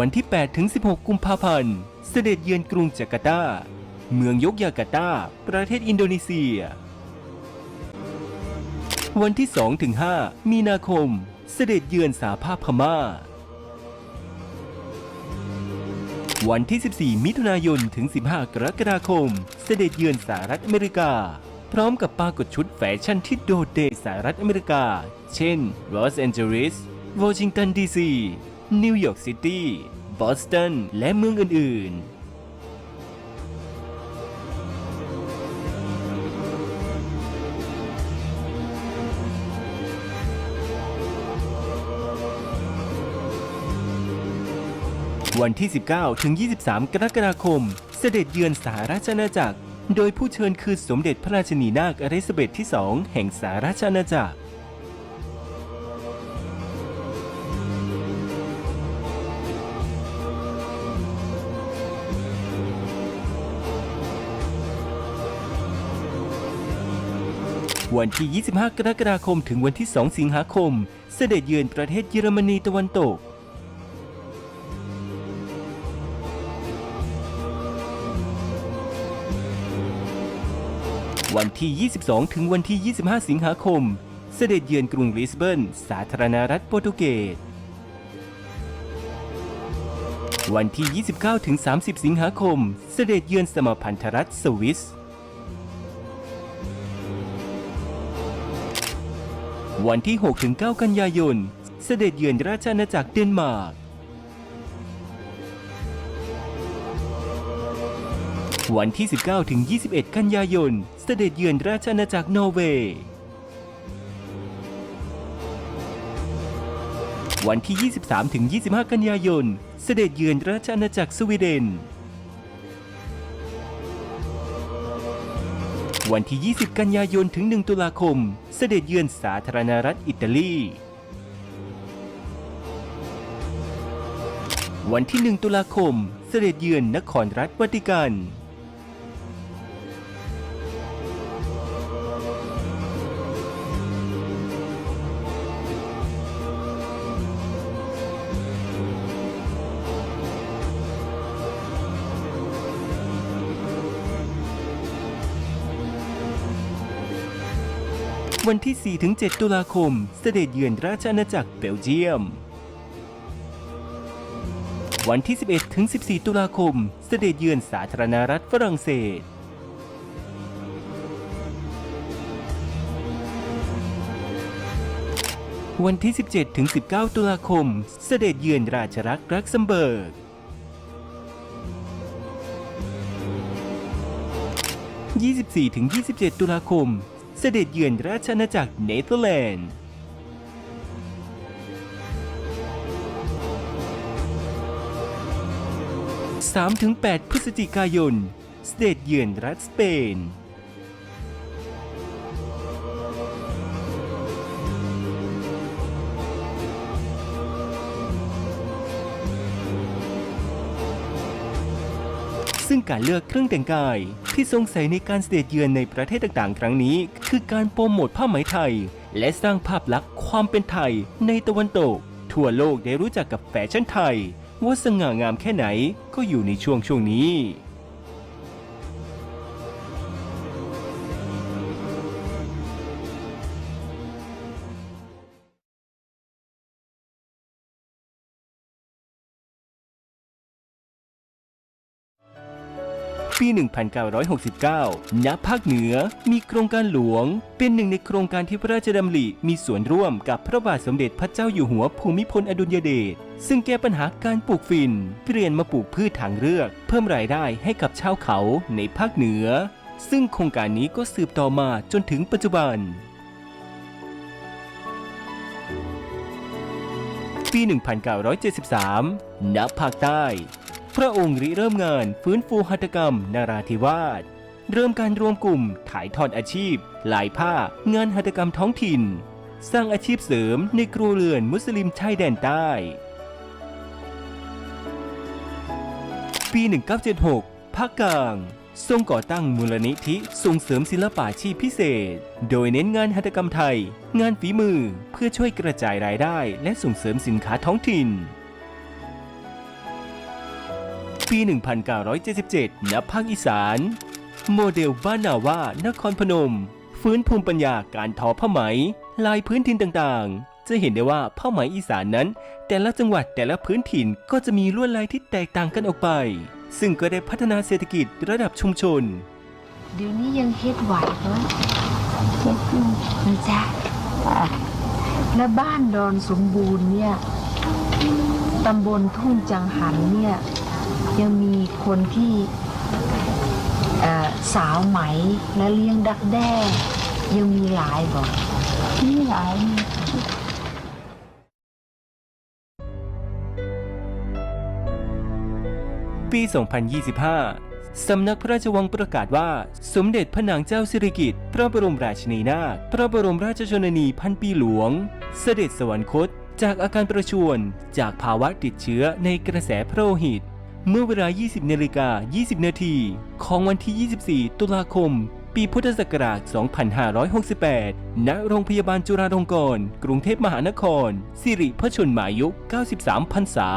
วันที่ 8 ถึง 16 กุมภาพันธ์ เสด็จเยือนกรุงจาการ์ตา เมืองยกยาการ์ตา ประเทศอินโดนีเซีย วันที่ 2 ถึง 5 มีนาคม เสด็จเยือนสาภาพพม่า วันที่ 14 มิถุนายน ถึง 15 กรกฎาคม เสด็จเยือนสหรัฐอเมริกา พร้อมกับปรากฏชุดแฟชั่นที่โดดเด่นสหรัฐอเมริกา เช่นลอสแอนเจลิสวอชิงตันดีซี นิวยอร์กซิตี้ บอสตัน และเมืองอื่น ๆวันที่ 19 ถึง 23 กรกฎาคม เสด็จเยือนสหราชอาณาจักร โดยผู้เชิญคือสมเด็จพระราชินีนาถอลิซาเบธที่ 2 แห่งสหราชอาณาจักร วันที่ 25 กรกฎาคม ถึงวันที่ 2 สิงหาคม เสด็จเยือนประเทศเยอรมนีตะวันตกวันที่ 22 ถึงวันที่ 25 สิงหาคม เสด็จเยือนกรุงลิสเบิน สาธารณรัฐโปรตุเกส วันที่ 29 ถึง 30 สิงหาคม เสด็จเยือนสมพันธรัฐสวิส วันที่6ถึง9กันยายน เสด็จเยือนราชอาณาจักรเดนมาร์ก วันที่ 19ถึง21 กันยายน เสด็จเยือนราชอาณาจักรนอร์เวย์ วันที่ 23ถึง25 กันยายน เสด็จเยือนราชอาณาจักรสวีเดน วันที่ 20 กันยายนถึง 1 ตุลาคม เสด็จเยือนสาธารณรัฐอิตาลี วันที่ 1 ตุลาคม เสด็จเยือนนครรัฐวาติกัน วันที่ 4-7 ตุลาคม เสด็จเยือนราชอาณาจักรเบลเยียม วันที่ 11-14 ตุลาคม เสด็จเยือนสาธารณรัฐฝรั่งเศสวันที่ 17-19 ตุลาคม เสด็จเยือนราชรักษ์รักซัมเบิร์ก 24-27 ตุลาคม สด็จเยือนราชอาณาจักรเนเธอร์แลนด์3-8 พฤศจิกายน เสด็จเยือนรัฐสเปน ซึ่งการเลือกเครื่องแต่งกาย ที่สงสัยในการเสด็จเยือนในประเทศต่างๆ ครั้งนี้ คือการโปรโมทผ้าไหมไทย และสร้างภาพลักษณ์ความเป็นไทยในตะวันตก ทั่วโลกได้รู้จักกับแฟชั่นไทย ว่าสง่างามแค่ไหนก็อยู่ในช่วงช่วงนี้ ปี 1969 ณ ภาคเหนือ มีโครงการหลวง เป็นหนึ่งในโครงการที่พระราชดำริมีส่วนร่วมกับพระบาทสมเด็จพระเจ้าอยู่หัวภูมิพลอดุลยเดช ซึ่งแก้ปัญหาการปลูกฝิ่น เปลี่ยนมาปลูกพืชทางเลือก เพิ่มรายได้ให้กับชาวเขาในภาคเหนือ ซึ่งโครงการนี้ก็สืบต่อมาจนถึงปัจจุบันปี 1973 ณ ภาคใต้ พระองค์ริเริ่มงานฟื้นฟูหัตถกรรมนาราธิวาส เริ่มการรวมกลุ่มถ่ายทอดอาชีพลายผ้างานหัตถกรรมท้องถิ่น สร้างอาชีพเสริมในครัวเรือนมุสลิมชายแดนใต้ ปี 1976ภาคกลางทรงก่อตั้งมูลนิธิส่งเสริมศิลปาชีพพิเศษ โดยเน้นงานหัตถกรรมไทย งานฝีมือเพื่อช่วยกระจายรายได้ และส่งเสริมสินค้าท้องถิ่น ปี 1977 ณ ภาคอีสาน โมเดลบ้านนาว่านครพนม ฟื้นภูมิปัญญาการทอผ้าไหม ลายพื้นถิ่นต่างๆ จะเห็นได้ว่าผ้าไหมอีสานนั้น แต่ละจังหวัดแต่ละพื้นถิ่นก็จะมีลวดลายที่แตกต่างกันออกไป ซึ่งก็ได้พัฒนาเศรษฐกิจระดับชุมชน เดี๋ยวนี้ยังเฮ็ดไหวเหรอเฮ็ดอยู่นะจ๊ะและบ้านดอนสมบูรณ์เนี่ยตำบลทุ่งจังหันเนี่ย ยังมีคนที่สาวไหมและเลี้ยงดักแด้ ยังมีหลายบ่มีหลายปี 2025 สำนักพระราชวังประกาศว่า สมเด็จพระนางเจ้าสิริกิติ์พระบรมราชินีนาถพระบรมราชชนนีพันปีหลวง เสด็จสวรรคต จากอาการประชวรจากภาวะติดเชื้อในกระแสพระโลหิต เมื่อเวลา 20นาฬิกา20 นาทีของวันที่ 24 ตุลาคม ปีพุทธศักราช 2568 ณ โรงพยาบาลจุฬาลงกรณ์ กรุงเทพมหานคร สิริพระชนมายุ 93 พรรษา